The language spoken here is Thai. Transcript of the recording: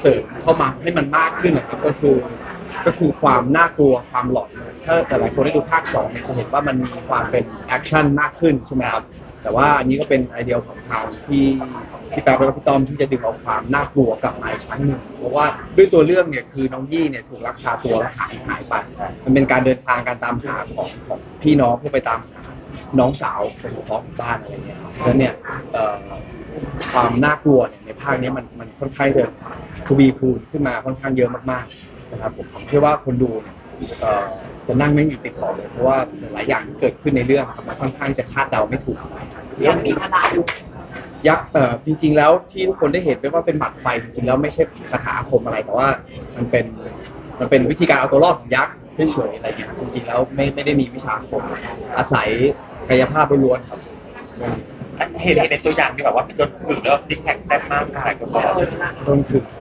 เสริมเข้ามาให้มันมากขึ้นนะครับก็คือ ก็คือความน่ากลัวความหลอนถ้าแต่หลายคนได้ดูภาคสองเนี่ยจะเห็นว่ามันมีความเป็นแอคชั่นมากขึ้นใช่ไหมครับแต่ว่าอันนี้ก็เป็นไอเดียของทางที่พี่แป๊บและพี่ต้อมที่จะดึงเอาความน่ากลัวกลับมาอีกครั้งหนึ่งเพราะว่าด้วยตัวเรื่องเนี่ยคือน้องยี่เนี่ยถูกลักพาตัวและหายหายไปมันเป็นการเดินทางการตามหาของของพี่น้องเพื่อไปตามหาน้องสาวคนสุดท้องของบ้านอะไรเงี้ยครับฉะนั้นเนี่ยความน่ากลัวเนี่ยในภาคนี้มันมันค่อนข้างจะ ทวีคูณขึ้นมาค่อนข้างเยอะมากๆนะครับผมผมเชื่อว่าคนดูเนี่ยเอ่อจะนั่งไม่มีติดต่อเลยเพราะว่าหลายอย่างที่เกิดขึ้นในเรื่องครับมันค่อนข้างจะคาดเดาไม่ถูกยังมีพลังยักษ์เอ่อจริง ๆ แล้วที่ทุกคนได้เห็นไปว่าเป็นหมัดไฟจริงๆแล้วไม่ใช่คาถาอาคมอะไรแต่ว่ามันเป็นมันเป็นวิธีการเอาตัวรอดของยักษ์เฉยๆอะไรเงี้ยจริงๆแล้วไม่ไม่ได้มีวิชาอาคมอาศัยกายภาพล้วนๆครับเห็นในตัวอย่างที่แบบว่าเป็นโดนฝึกแล้วซิกแพคแซ่บมากหลายคนบอกต้นคือ